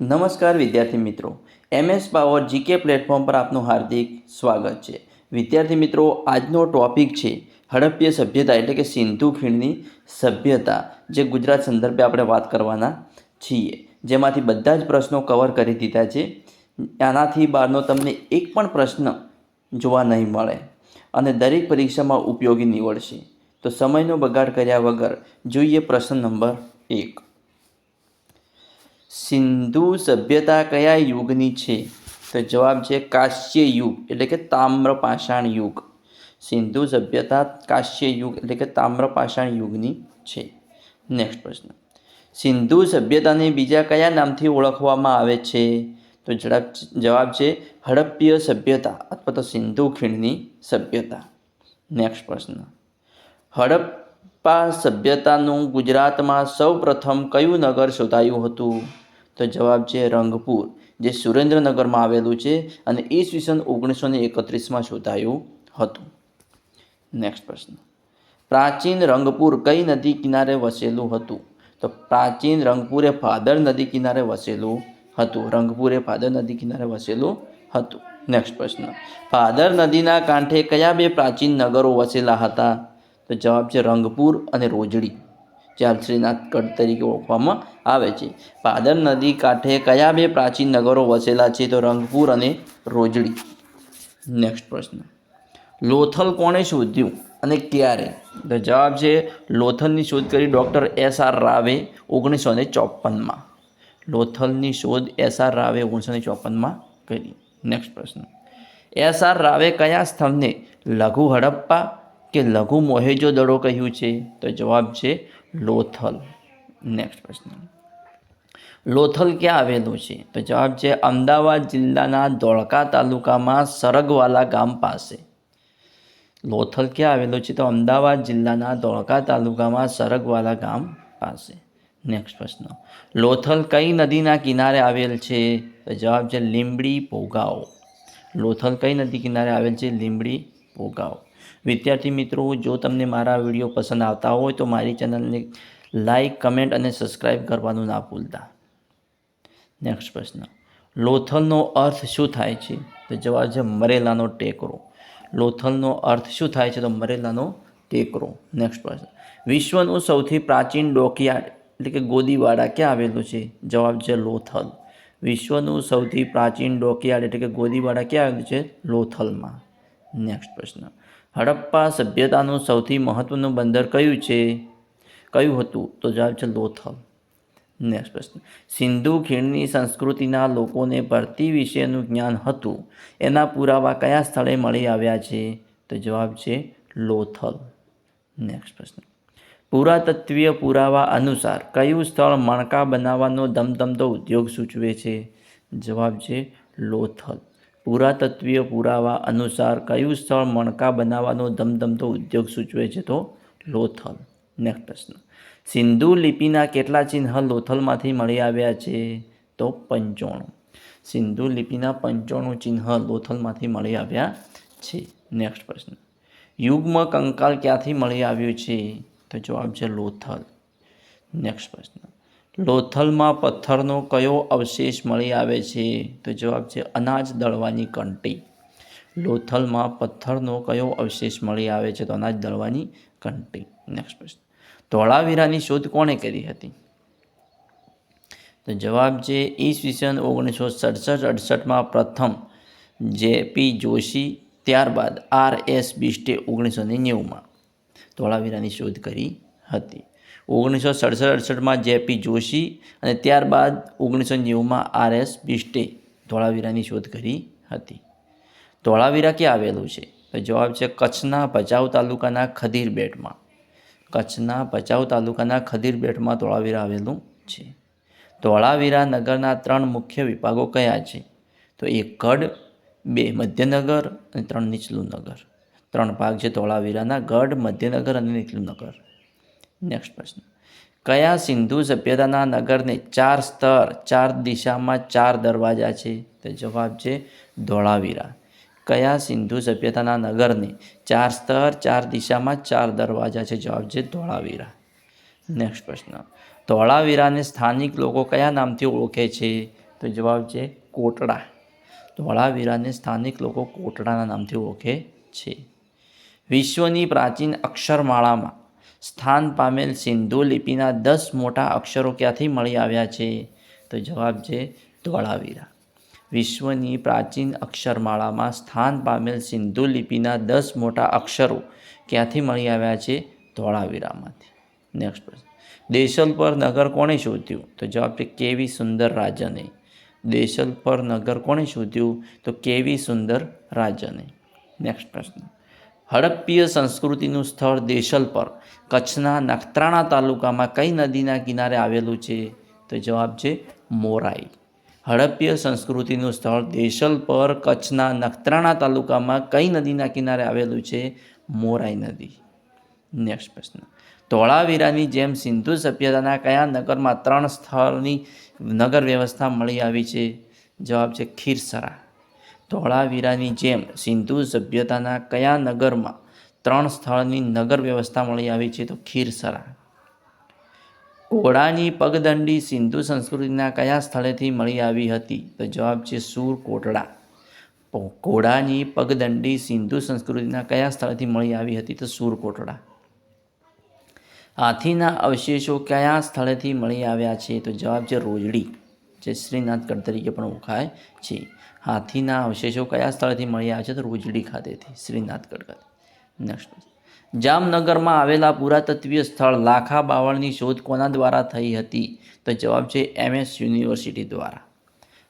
નમસ્કાર વિદ્યાર્થી મિત્રો. એમએસ પાવર જીકે પ્લેટફોર્મ પર આપનું હાર્દિક સ્વાગત છે. વિદ્યાર્થી મિત્રો, આજનો ટોપિક છે હડપ્ય સભ્યતા એટલે કે સિંધુ ખીણની સભ્યતા, જે ગુજરાત સંદર્ભે આપણે વાત કરવાના છીએ. જેમાંથી બધા જ પ્રશ્નો કવર કરી દીધા છે. આનાથી બહારનો તમને એક પણ પ્રશ્ન જોવા નહીં મળે અને દરેક પરીક્ષામાં ઉપયોગી નીવડશે. તો સમયનો બગાડ કર્યા વગર જોઈએ પ્રશ્ન નંબર એક. સિંધુ સભ્યતા કયા યુગની છે? તો જવાબ છે કાશ્ય યુગ, એટલે કે તામ્રપાષાણ યુગ. સિંધુ સભ્યતા કાશ્ય યુગ, એટલે કે તામ્રપાષાણ યુગની છે. નેક્સ્ટ પ્રશ્ન. સિંધુ સભ્યતાને બીજા કયા નામથી ઓળખવામાં આવે છે? તો જવાબ છે હડપ્પીય સભ્યતા, અથવા તો સિંધુ ખીણની સભ્યતા. નેક્સ્ટ પ્રશ્ન. હડપ્પા સભ્યતાનું ગુજરાતમાં સૌ પ્રથમ કયું નગર શોધાયું હતું? તો જવાબ છે રંગપુર, જે સુરેન્દ્રનગરમાં આવેલું છે અને ઈસવીસન ઓગણીસો ને એકત્રીસમાં શોધાયું હતું. નેક્સ્ટ પ્રશ્ન. પ્રાચીન રંગપુર કઈ નદી કિનારે વસેલું હતું? તો પ્રાચીન રંગપુર એ ભાદર નદી કિનારે વસેલું હતું. રંગપુર એ ભાદર નદી કિનારે વસેલું હતું. નેક્સ્ટ પ્રશ્ન. ફાદર નદીના કાંઠે કયા બે પ્રાચીન નગરો વસેલા હતા? તો જવાબ છે રંગપુર અને રોજડી જે હાલ શ્રીનાથગઢ તરીકે ઓળખવામાં આવે છે. પાદર નદી કાંઠે કયા બે પ્રાચીન નગરો વસેલા છે? તો રંગપુર અને રોજડી. નેક્સ્ટ પ્રશ્ન. લોથલ કોણે શોધ્યું અને ક્યારે? તો જવાબ છે લોથલની શોધ કરી ડૉક્ટર એસ આર રાવે ઓગણીસો ને ચોપનમાં લોથલની શોધ એસ આર રાવે ઓગણીસો ને ચોપનમાં કરી. નેક્સ્ટ પ્રશ્ન. એસ આર રાવે કયા સ્થળને લઘુ હડપ્પા કે લઘુ મોહેજો દડો કહ્યું છે? તો જવાબ છે લોથલ. નેક્સ્ટ પ્રશ્ન. લોથલ ક્યાં આવેલું છે? તો જવાબ છે અમદાવાદ જિલ્લાના ધોળકા તાલુકામાં સરગવાલા ગામ પાસે. લોથલ ક્યાં આવેલું છે? તો અમદાવાદ જિલ્લાના ધોળકા તાલુકામાં સરગવાલા ગામ પાસે. નેક્સ્ટ પ્રશ્ન. લોથલ કઈ નદીના કિનારે આવેલ છે? તો જવાબ છે લીંબડી પોગાઓ. લોથલ કઈ નદી કિનારે આવેલ છે? લીંબડી પોગાઓ. વિદ્યાર્થી મિત્રો, જો તમને મારા વીડિયો પસંદ આવતા હોય તો મારી ચેનલને લાઈક, કમેન્ટ અને સબસ્ક્રાઈબ કરવાનું ના ભૂલતા. નેક્સ્ટ પ્રશ્ન. લોથલનો અર્થ શું થાય છે? તો જવાબ છે મરેલાનો ટેકરો. લોથલનો અર્થ શું થાય છે? તો મરેલાનો ટેકરો. નેક્સ્ટ પ્રશ્ન. વિશ્વનું સૌથી પ્રાચીન ડોકયાર્ડ એટલે કે ગોદીવાડા ક્યાં આવેલું છે? જવાબ છે લોથલ. વિશ્વનું સૌથી પ્રાચીન ડોકયાર્ડ એટલે કે ગોદીવાડા ક્યાં આવેલું છે? લોથલમાં. નેક્સ્ટ પ્રશ્ન. હડપ્પા સભ્યતાનું સૌથી મહત્ત્વનું બંદર કયું છે? કયું હતું? તો જવાબ છે લોથલ. નેક્સ્ટ પ્રશ્ન. સિંધુ ખીણની સંસ્કૃતિના લોકોને ભરતી વિશેનું જ્ઞાન હતું. એના પુરાવા કયા સ્થળે મળી આવ્યા છે? તો જવાબ છે લોથલ. નેક્સ્ટ પ્રશ્ન. પુરાતત્વીય પુરાવા અનુસાર કયું સ્થળ મણકા બનાવવાનો ધમધમતો ઉદ્યોગ સૂચવે છે? જવાબ છે લોથલ. પુરાતત્વીય પુરાવા અનુસાર કયું સ્થળ મણકા બનાવવાનો ધમધમતો ઉદ્યોગ સૂચવે છે તો લોથલ. નેક્સ્ટ પ્રશ્ન. સિંધુ લિપિના કેટલા ચિહ્ન લોથલમાંથી મળી આવ્યા છે તો પંચાણું. સિંધુ લિપિના પંચાણું ચિહ્ન લોથલમાંથી મળી આવ્યા છે. નેક્સ્ટ પ્રશ્ન. યુગ્મ કંકાલ ક્યાંથી મળી આવ્યું છે? તો જવાબ છે લોથલ. નેક્સ્ટ પ્રશ્ન. લોથલમાં પથ્થરનો કયો અવશેષ મળી આવે છે? તો જવાબ છે અનાજ દળવાની કંટી. લોથલમાં પથ્થરનો કયો અવશેષ મળી આવે છે? તો અનાજ દળવાની કંટી. નેક્સ્ટ પ્રશ્ન. ધોળાવીરાની શોધ કોણે કરી હતી? તો જવાબ છે ઈસવીસન ઓગણીસો સડસઠ અડસઠમાં પ્રથમ જે પી જોશી, ત્યારબાદ આર એસ બિસ્ટે ઓગણીસો ને નેવુંમાં ધોળાવીરાની શોધ કરી હતી. ઓગણીસો સડસઠ અડસઠમાં જેપી જોશી અને ત્યારબાદ ઓગણીસો નેવુંમાં આર એસ બિસ્ટે ધોળાવીરાની શોધ કરી હતી. ધોળાવીરા ક્યાં આવેલું છે? તો જવાબ છે કચ્છના ભચાઉ તાલુકાના ખદીર બેટમાં કચ્છના ભચાઉ તાલુકાના ખદીર બેટમાં ધોળાવીરા આવેલું છે. ધોળાવીરા નગરના ત્રણ મુખ્ય વિભાગો કયા છે? તો એક ગઢ બે મધ્યનગર અને ત્રણ નીચલું નગર. ત્રણ ભાગ છે ધોળાવીરાના ગઢ, મધ્યનગર અને નીચલું નગર. નેક્સ્ટ પ્રશ્ન. કયા સિંધુ સભ્યતાના નગરને ચાર સ્તર, ચાર દિશામાં ચાર દરવાજા છે? તો જવાબ છે ધોળાવીરા. કયા સિંધુ સભ્યતાના નગરને ચાર સ્તર, ચાર દિશામાં ચાર દરવાજા છે? જવાબ છે ધોળાવીરા. નેક્સ્ટ પ્રશ્ન. ધોળાવીરાને સ્થાનિક લોકો કયા નામથી ઓળખે છે? તો જવાબ છે કોટડા. ધોળાવીરાને સ્થાનિક લોકો કોટડાના નામથી ઓળખે છે. વિશ્વની પ્રાચીન અક્ષરમાળામાં સ્થાન પામેલ સિંધુ લિપિના દસ મોટા અક્ષરો ક્યાંથી મળી આવ્યા છે? તો જવાબ છે ધોળાવીરા. વિશ્વની પ્રાચીન અક્ષરમાળામાં સ્થાન પામેલ સિંધુ લિપિના દસ મોટા અક્ષરો ક્યાંથી મળી આવ્યા છે? ધોળાવીરામાંથી. નેક્સ્ટ પ્રશ્ન. દેશલપર નગર કોણે શોધ્યું? તો જવાબ છે કેવી સુંદર રાજને. દેશલપર નગર કોણે શોધ્યું? તો કેવી સુંદર રાજને. નેક્સ્ટ પ્રશ્ન. હડપ્પીય સંસ્કૃતિનું સ્થળ દેશલપર કચ્છના નખત્રાણા તાલુકામાં કઈ નદીના કિનારે આવેલું છે? તો જવાબ છે મોરાઈ. હડપ્પીય સંસ્કૃતિનું સ્થળ દેશલ પર કચ્છના નખત્રાણા તાલુકામાં કઈ નદીના કિનારે આવેલું છે? મોરાઈ નદી. નેક્સ્ટ પ્રશ્ન. ધોળાવીરાની જેમ સિંધુ સભ્યતાના કયા નગરમાં ત્રણ સ્થળની નગર વ્યવસ્થા મળી આવી છે? જવાબ છે ખીરસરા. ધોળાવીરાની જેમ સિંધુ સભ્યતાના કયા નગરમાં ત્રણ સ્થળની નગર વ્યવસ્થા મળી આવી છે તો ખીરસરા. ઘોડાની પગદંડી સિંધુ સંસ્કૃતિના કયા સ્થળેથી મળી આવી હતી? તો જવાબ છે સુર કોટડા. ઘોડાની પગદંડી સિંધુ સંસ્કૃતિના કયા સ્થળેથી મળી આવી હતી તો સુર કોટડા. હાથીના અવશેષો કયા સ્થળેથી મળી આવ્યા છે? તો જવાબ છે રોજડી. જે શ્રીનાથ ગઢ તરીકે પણ ઓળખાય છે. હાથીના અવશેષો કયા સ્થળેથી મળી આવ્યા છે તો રોજડી ખાતેથી શ્રીનાથગઢ ખાતે. નેક્સ્ટ જામનગરમાં આવેલા પુરાતત્વીય સ્થળ લાખા બાવળની શોધ કોના દ્વારા થઈ હતી? તો જવાબ છે એમએસ યુનિવર્સિટી દ્વારા.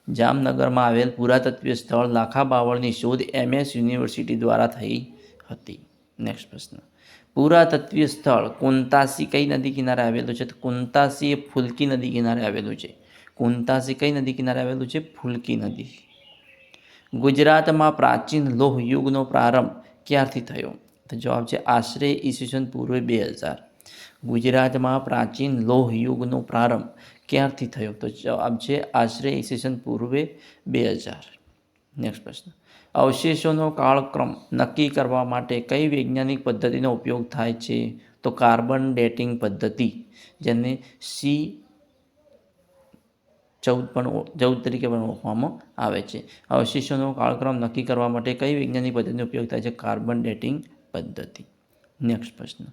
જામનગરમાં આવેલ પુરાતત્વીય સ્થળ લાખા બાવળની શોધ એમએસ યુનિવર્સિટી દ્વારા થઈ હતી. નેક્સ્ટ પ્રશ્ન. પુરાતત્વીય સ્થળ કુંતાસી કઈ નદી કિનારે આવેલું છે? તો કુંતાસી એ ફુલકી નદી કિનારે આવેલું છે. કુંતાસી કઈ નદી કિનારે આવેલું છે? ફૂલકી નદી. ગુજરાતમાં પ્રાચીન લોહ યુગનો પ્રારંભ ક્યારથી થયો? તો જવાબ છે આશરે ઈસવીસન પૂર્વે બે હજાર. ગુજરાતમાં પ્રાચીન લોહ યુગનો પ્રારંભ ક્યારથી થયો? તો જવાબ છે આશરે ઈસવીસન પૂર્વે બે હજાર. નેક્સ્ટ પ્રશ્ન. અવશેષોનો કાળક્રમ નક્કી કરવા માટે કઈ વૈજ્ઞાનિક પદ્ધતિનો ઉપયોગ થાય છે? તો કાર્બન ડેટિંગ પદ્ધતિ, જેને સી ચૌદ પણ ચૌદ તરીકે પણ ઓળખવામાં આવે છે. અવશેષોનો કાળક્રમ નક્કી કરવા માટે કઈ વૈજ્ઞાનિક પદ્ધતિનો ઉપયોગ થાય છે? કાર્બન ડેટિંગ પદ્ધતિ. નેક્સ્ટ પ્રશ્ન.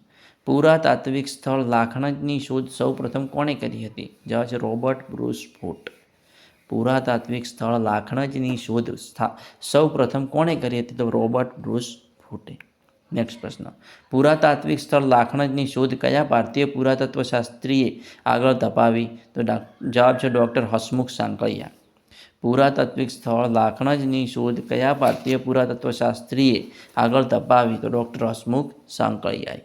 પુરાતાત્વિક સ્થળ લાખણજની શોધ સૌ પ્રથમ કોણે કરી હતી? જવાબ છે રોબર્ટ બ્રુસ ફૂટ. પુરાતાત્વિક સ્થળ લાખણજની શોધ સૌ પ્રથમ કોણે કરી હતી? તો રોબર્ટ બ્રુસ ફૂટે. નેક્સ્ટ પ્રશ્ન. પુરાતાત્વિક સ્થળ લાખણજની શોધ કયા ભારતીય પુરાતત્વશાસ્ત્રીએ આગળ ધપાવી? તો જવાબ છે ડૉક્ટર હસમુખ સાંકળિયા. પુરાતાત્વિક સ્થળ લાખણજની શોધ કયા ભારતીય પુરાતત્વશાસ્ત્રીએ આગળ ધપાવી? તો ડૉક્ટર હસમુખ સાંકળિયાએ.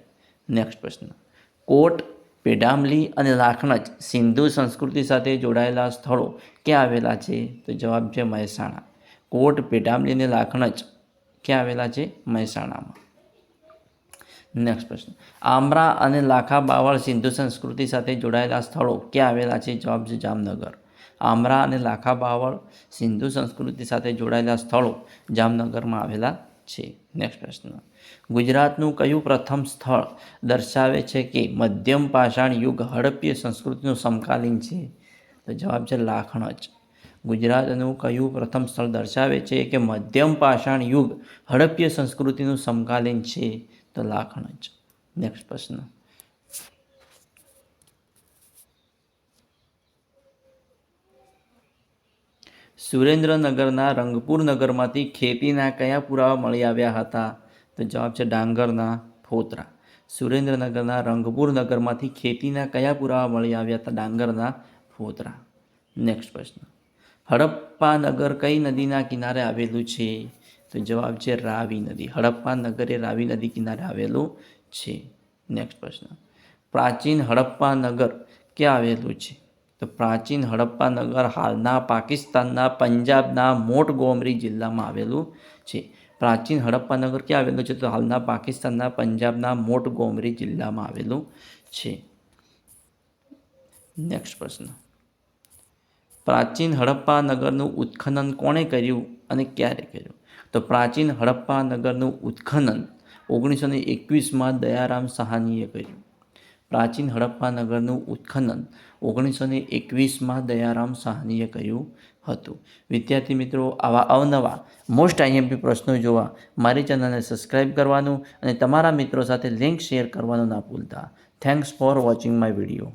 નેક્સ્ટ પ્રશ્ન. કોટ પેડામલી અને લાખણજ સિંધુ સંસ્કૃતિ સાથે જોડાયેલા સ્થળો ક્યાં આવેલા છે? તો જવાબ છે મહેસાણા. કોટ પેડામલી અને લાખણજ ક્યાં આવેલા છે? મહેસાણામાં. નેક્સ્ટ પ્રશ્ન. આમરા અને લાખા બાવળ સિંધુ સંસ્કૃતિ સાથે જોડાયેલા સ્થળો ક્યાં આવેલા છે? જવાબ છે જામનગર. આમરા અને લાખા બાવળ સિંધુ સંસ્કૃતિ સાથે જોડાયેલા સ્થળો જામનગરમાં આવેલા છે. નેક્સ્ટ પ્રશ્ન. ગુજરાતનું કયું પ્રથમ સ્થળ દર્શાવે છે કે મધ્યમ પાષાણ યુગ હડપ્પીય સંસ્કૃતિનું સમકાલીન છે? તો જવાબ છે લાખણજ. ગુજરાતનું કયું પ્રથમ સ્થળ દર્શાવે છે કે મધ્યમ પાષાણ યુગ હડપ્પીય સંસ્કૃતિનું સમકાલીન છે? તો લાખણજ નેક્સ્ટ પ્રશ્ન. સુરેન્દ્રનગરના રંગપુર નગરમાંથી ખેતીના કયા પુરાવા મળી આવ્યા હતા? તો જવાબ છે ડાંગરના ફોતરા. સુરેન્દ્રનગરના રંગપુર નગરમાંથી ખેતીના કયા પુરાવા મળી આવ્યા હતા? ડાંગરના ફોતરા. નેક્સ્ટ પ્રશ્ન. હડપ્પા નગર કઈ નદીના કિનારે આવેલું છે? તો જવાબ છે રાવી નદી. હડપ્પા નગર એ રાવી નદી કિનારે આવેલું છે. નેક્સ્ટ પ્રશ્ન. પ્રાચીન હડપ્પા નગર ક્યાં આવેલું છે? તો પ્રાચીન હડપ્પા નગર હાલના પાકિસ્તાનના પંજાબના મોટ ગોમરી જિલ્લામાં આવેલું છે. પ્રાચીન હડપ્પા નગર ક્યાં આવેલું છે? તો હાલના પાકિસ્તાનના પંજાબના મોટ ગોમરી જિલ્લામાં આવેલું છે. નેક્સ્ટ પ્રશ્ન. પ્રાચીન હડપ્પા નગરનું ઉત્ખનન કોણે કર્યું અને ક્યારે કર્યું? તો પ્રાચીન હડપ્પા નગરનું ઉત્ખનન ઓગણીસો ને એકવીસમાં દયારામ સહાનીએ કર્યું. પ્રાચીન હડપ્પા નગરનું ઉત્ખનન ઓગણીસો ને એકવીસમાં દયારામ સહાનીએ કર્યું હતું. વિદ્યાર્થી મિત્રો, આવા અવનવા મોસ્ટ આઈએમપી પ્રશ્નો જોવા મારી ચેનલને સબસ્ક્રાઈબ કરવાનું અને તમારા મિત્રો સાથે લિંક શેર કરવાનું ના ભૂલતા. Thanks for watching my video